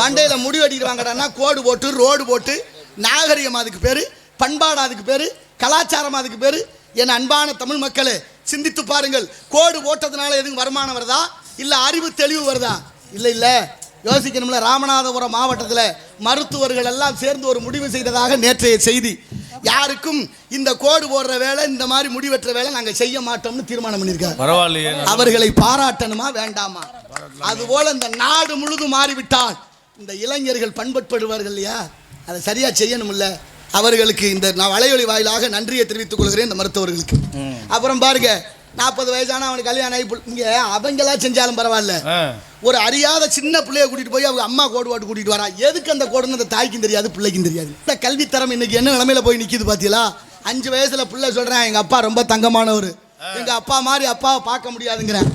மண்டையில முடி வெட்டிட்டு வாங்கடான்னா கோடு போட்டு ரோடு போட்டு நாகரிகம் அதுக்கு பேரு பண்பாடு அதுக்கு பேரு கலாச்சாரம் அதுக்கு பேரு. என் அன்பான தமிழ் மக்களே சிந்தித்து பாருங்கள். கோடு போட்டதுனால எதுவும் வருமானம் வருதா? இல்ல அறிவு தெளிவு வருதா? இல்ல இல்ல. யோசிக்கணும்ல ராமநாதபுரம் மாவட்டத்தில் மருத்துவர்கள் எல்லாம் சேர்ந்து ஒரு முடிவு செய்ததாக நேற்றைய செய்தி. யாருக்கும் இந்த கோடு போடுற வேலை இந்த மாதிரி முடிவெற்ற வேலை நாங்க செய்ய மாட்டோம்னு தீர்மானம் பண்ணியிருக்காங்க பரவாயில்லையே அவர்களை பாராட்டணுமா வேண்டாமா? அதுபோல இந்த நாடு முழுதும் மாறிவிட்டால் இந்த இளைஞர்கள் பண்பட்படுவார்கள் இல்லையா? அதை சரியா செய்யணும்ல. அவர்களுக்கு இந்த நான் வலையொலி வாயிலாக நன்றியை தெரிவித்துக் கொள்கிறேன் இந்த மருத்துவர்களுக்கு. அப்புறம் பாருங்க நாற்பது வயசான அவனுக்கு கல்யாணம் ஆகி இங்க அவங்களா செஞ்சாலும் பரவாயில்ல. ஒரு அறியாத சின்ன பிள்ளைய கூட்டிட்டு போய் அவங்க அம்மா கோடு போட்டு கூட்டிட்டு வரா. எதுக்கு அந்த கோடுன்னு அந்த தாய்க்கும் தெரியாது பிள்ளைக்கும் தெரியாது. இந்த கல்வித்தரம் இன்னைக்கு என்ன நிலைமையில போய் நிக்குது பாத்தீங்களா? அஞ்சு வயசுல பிள்ளை சொல்றேன் எங்க அப்பா ரொம்ப தங்கமானவர். எங்க அப்பா மாதிரி அப்பாவை பார்க்க முடியாதுங்கிறேன்.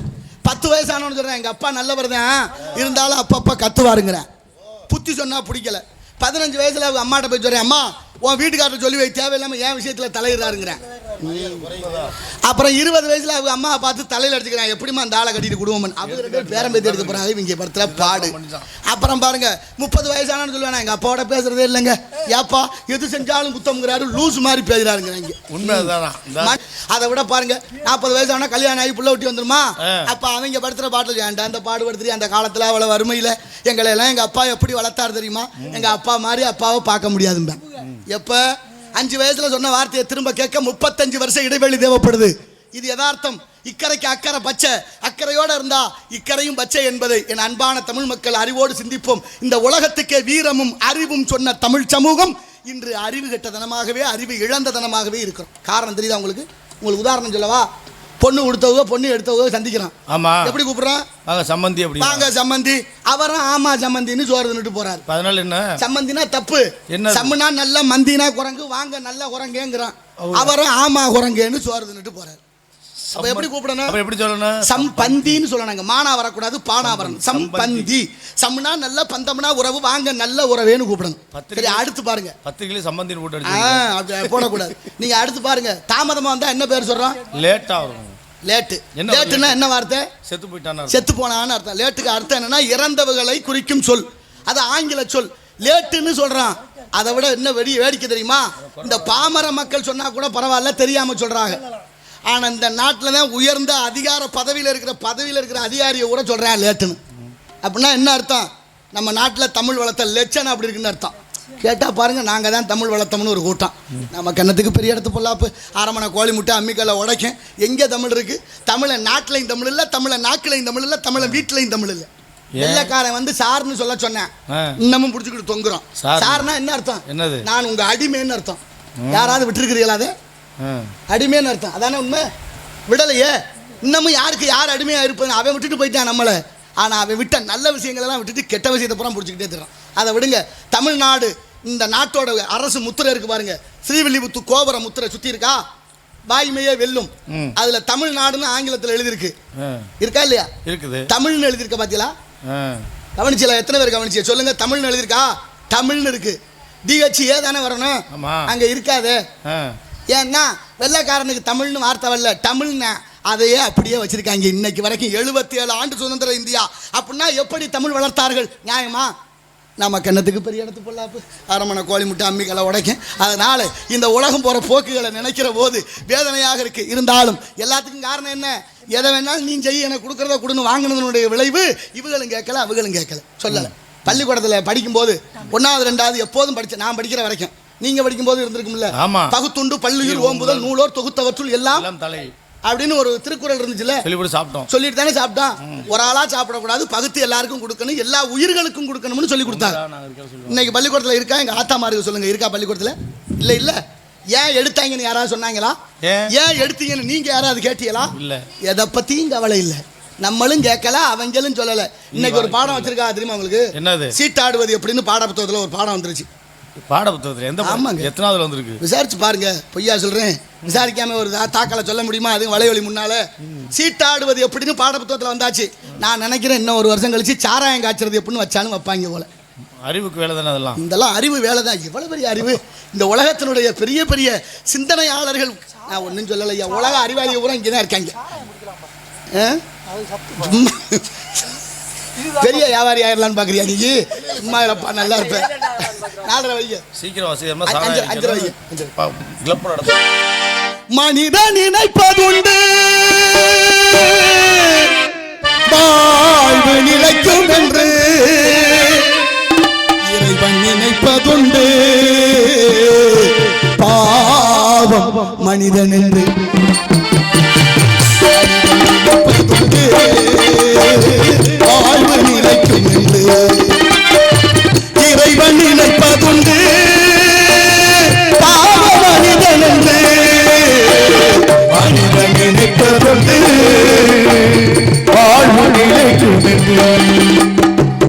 பத்து வயசானவனு சொல்றேன் எங்க அப்பா நல்லவர் தான் இருந்தாலும் அப்பப்பா கத்துவாருங்கிறேன். புத்தி சொன்னால் பிடிக்கல. பதினஞ்சு வயசில் அவங்க அம்மாட்ட போய் சொல்றேன் அம்மா உன் வீட்டுக்காரர் சொல்லி வை தேவையில்லாமல் என் விஷயத்தில் தலையிடுறாருங்கிறேன். அப்புறம் இருபது வயசுல அவங்க அம்மா பார்த்து தலையில அடிச்சுக்கிறாங்க. எப்படிமா அந்த ஆளை கட்டிட்டு குடும்பம் அவங்க ரெண்டு பேரும் பேரம் பேத்தி எடுக்க போறாங்க. இவங்க படத்துல பாடு. அப்புறம் பாருங்க முப்பது வயசானு சொல்லுவேன் எங்க அப்பாவோட பேசுறதே இல்லைங்க. ஏப்பா எது செஞ்சாலும் குத்தம்ங்கிறாரு லூஸ் மாதிரி பேசுறாருங்கிறாங்க. உண்மை அதுதானா. இந்த ம- அதை விட பாருங்க நாற்பது வயசு ஆனா கல்யாணம் ஆகி புள்ள ஒட்டி வந்துருமா. அப்ப அவங்க படுத்துற பாட்டில் ஏன்டா அந்த பாடுபடுத்துறீ அந்த காலத்துல அவ்வளவு வறுமையில எங்களை எல்லாம் எங்க அப்பா எப்படி வளர்த்தாரு தெரியுமா? எங்க அப்பா மாதிரி அப்பாவை பார்க்க முடியாதும்ப எப்ப? அஞ்சு வயசுல சொன்ன வார்த்தையை திரும்ப கேட்க முப்பத்தஞ்சு வருஷம் இடைவெளி தேவைப்படுது. இது யதார்த்தம். இக்கரைக்கு அக்கறை பச்சை. அக்கறையோட இருந்தா இக்கரையும் பச்சை என்பதை என் அன்பான தமிழ் மக்கள் அறிவோடு சிந்திப்போம். இந்த உலகத்துக்கே வீரமும் அறிவும் சொன்ன தமிழ் சமூகம் இன்று அறிவு கெட்டதனமாகவே அறிவு இழந்ததனமாகவே இருக்கிறோம். காரணம் தெரியுதா உங்களுக்கு? உங்களுக்கு உதாரணம் சொல்லவா? பொண்ணு கொடுத்தவங்க பொண்ணு எடுத்தவங்க சந்திக்கிறான் ஆமா. எப்படி கூப்பிடுறான்? வாங்க சம்மந்தி அப்படி வாங்க சம்மந்தி அவரும் ஆமா சம்மந்தின்னு சோறு தின்னுட்டு போறாரு. அதனால என்ன? சம்மந்தினா தப்பு. என்னது? சம்முனா நல்ல மந்தினா குரங்கு வாங்க நல்ல குரங்கேங்கிறான். அவரும் ஆமா குரங்கேன்னு சோறு தின்னுட்டு போறாரு. அப்ப எப்படி கூப்பிடணும்? எப்படி சொல்லணும்? சம்பந்தின்னு சொல்லணுங்க மானா வரக்கூடாது பானா வரணும். சம்பந்தி. சம்னா நல்ல பந்தம்னா உறவு வாங்க நல்ல உறவேன்னு கூப்பிடணும். சரி அடுத்து பாருங்க. பத்திரிகையில சம்மந்தின்னு போட்டு போடக்கூடாது. நீங்க அடுத்து பாருங்க. தாமதமா வந்தா என்ன பேர் சொல்றோம் லேட்டா வரும். லேட்டு. லேட்டுன்னா என்ன வார்த்தை? செத்து போயிட்டானா செத்து போனான்னு அர்த்தம். லேட்டுக்கு அர்த்தம் என்னன்னா இறந்தவர்களை குறிக்கும் சொல். அது ஆங்கில சொல். லேட்டுன்னு சொல்றான். அதை விட என்ன வெடி வேடிக்கை தெரியுமா? இந்த பாமர மக்கள் சொன்னா கூட பரவாயில்ல தெரியாம சொல்றாங்க. ஆனா இந்த நாட்டில் தான் உயர்ந்த அதிகார பதவியில் இருக்கிற பதவியில் இருக்கிற அதிகாரியை கூட சொல்றேன் லேட்டுன்னு. அப்படின்னா என்ன அர்த்தம்? நம்ம நாட்டில் தமிழ் வளர்த்த லட்சணம் அப்படி இருக்குன்னு அர்த்தம். கேட்டால் பாருங்க நாங்கள் தான் தமிழ் வளர்த்தோம்னு ஒரு கூட்டம். நம்ம கன்னத்துக்கு பெரிய இடத்து பொல்லாப்பு அரமனை கோழி முட்டை அம்மிக்கல்ல உடைக்கும். எங்கே தமிழ் இருக்கு? தமிழை நாட்டிலையும் தமிழ் இல்லை தமிழை நாக்கிலையும் தமிழ் இல்லை தமிழை வீட்டிலையும் தமிழ் இல்லை? வெள்ளைக்காரன் வந்து சார்னு சொல்ல சொன்னேன். இன்னமும் பிடிச்சிக்கிட்டு தொங்குறோம் சார். சார்னா என்ன அர்த்தம்? என்னது? நான் உங்க அடிமைன்னு அர்த்தம். யாராவது விட்டுருக்கிறீங்களா அதை. அடிமைன்னு அர்த்தம். அதானே உண்மை? விடலையே. இன்னமும் யாருக்கு யார் அடிமையாக இருப்பது அவன் விட்டுட்டு போயிட்டான் நம்மளை. ஆனால் அவன் விட்ட நல்ல விஷயங்களெல்லாம் விட்டுட்டு கெட்ட விஷயத்தை பூரா பிடிச்சிக்கிட்டே தர்றான் அதை விடுங்க. தமிழ்நாடு இந்த நாட்டோட அரசு முத்திரை இருக்கு பாருங்க. ஸ்ரீவில்லிபுத்து கோபுர முத்திரை சுற்றி இருக்கா? வாய்மையே வெல்லும். அதுல தமிழ்நாடுன்னு ஆங்கிலத்தில் எழுதியிருக்கு. இருக்கா இல்லையா? இருக்குது. தமிழ்னு எழுதியிருக்க பாத்தீங்களா. கவனிச்சல எத்தனை பேர் கவனிச்சிய? சொல்லுங்க. தமிழ்னு எழுதியிருக்கா? தமிழ்னு இருக்கு. டிஹெச் ஏ தானே வரணும். அங்க இருக்காதே. ஏன்னா வெள்ளைக்காரனுக்கு தமிழ்னு வார்த்தை வரல. தமிழ்னா அதையே அப்படியே வச்சிருக்காங்க. இன்னைக்கு வரைக்கும் எழுபத்தி ஏழு ஆண்டு சுதந்திர இந்தியா. அப்படின்னா எப்படி தமிழ் வளர்த்தார்கள்? நியாயமா? நம்ம கண்ணத்துக்கு பெரிய இடத்து பொல்லாப்பு அரமனை கோழி முட்டை அம்மிகளை உடைக்கும். அதனால இந்த உலகம் போற போக்குகளை நினைக்கிற போது வேதனையாக இருக்கு. இருந்தாலும் எல்லாத்துக்கும் காரணம் என்ன? எதை வேணாலும் நீ செய்ய எனக்கு கொடுக்கறத கொடுன்னு வாங்கினதனுடைய விளைவு இவங்களும் கேட்கல அவங்களும் கேட்கல. சொல்லலை. பள்ளிக்கூடத்தில் படிக்கும்போது ஒன்றாவது ரெண்டாவது எப்போதும் படிச்ச நான் படிக்கிற வரைக்கும். நீங்க படிக்கும்போது இருந்திருக்கும்ல. பகுத்துண்டு பள்ளியில் ஓம்புதல் நூலோர் தொகுத்தவற்றுள் எல்லாம் தலை. அப்படின்னு ஒரு திருக்குறள் இருந்துச்சுல? சொல்லி போட்டு சாப்பிட்டோம். சொல்லிட்டு தானே சாப்பிட்டான். ஒரு ஆளா சாப்பிடக்கூடாது பகுத்து எல்லாருக்கும் கொடுக்கணும் எல்லா உயிர்களுக்கும் கொடுக்கணும்னு சொல்லி கொடுத்தாங்க இன்னைக்கு பள்ளிக்கூடத்தில் இருக்கா? எங்க ஆத்தா மாருக்கு சொல்லுங்க இருக்கா பள்ளிக்கூடத்தில்? இல்ல இல்ல. ஏன் எடுத்தாங்கன்னு யாராவது சொன்னாங்களா? ஏன்? ஏன் எடுத்தீங்கன்னு நீங்க யாராவது கேட்டீங்களா? இல்ல. எதை பத்தியும் கவலை இல்ல. நம்மளும் கேட்கல அவங்களும் சொல்லல. இன்னைக்கு ஒரு பாடம் வச்சிருக்கா தெரியுமா உங்களுக்கு? என்னது? சீட்டாடுவது எப்படின்னு பாட புத்தகத்துல ஒரு பாடம் வந்துருச்சு. பாட புத்தகத்துல எந்த? ஆமாங்க. எத்தனாவதுல வந்திருக்கு? விசாரிச்சு பாருங்க. பொய்யா சொல்றேன். விசாரிக்காம ஒரு தாக்கலை சொல்ல முடியுமா? அது வலைவலி முன்னால. சீட்டாடுவது எப்படின்னு பாட புத்தகத்துல வந்தாச்சு. நான் நினைக்கிறேன் இன்னும் ஒரு வருஷம் கழிச்சு சாராயம் காய்ச்சறது எப்படின்னு வச்சாலும் வைப்பாங்க போல. அறிவுக்கு வேலை தானே அதெல்லாம்? இதெல்லாம் அறிவு வேலை தான் எவ்வளவு பெரிய அறிவு? இந்த உலகத்தினுடைய பெரிய பெரிய சிந்தனையாளர்கள் நான் ஒன்றும் சொல்லலையா உலக அறிவாளி பூரா இங்கே தான் இருக்காங்க பெரிய வியாபாரி ஆயிரலான்னு பாக்குறியா நீ? சும்மா நல்லா இருப்பேன். நாலரை வைக்க சீக்கிரம் வசீகரமா அஞ்சு- சாதனை அஞ்சரை அடிக்கணும். வைங்க, அஞ்சரை. பா, கிளப்பு நடக்கும் மனித நினைப்பதுண்டு. வாழ்வு நிலைக்கும் என்று இறைவன் நினைப்பதுண்டு. பாவம் மனிதன் என்று வாழ்வு நிலைக்கும் என்று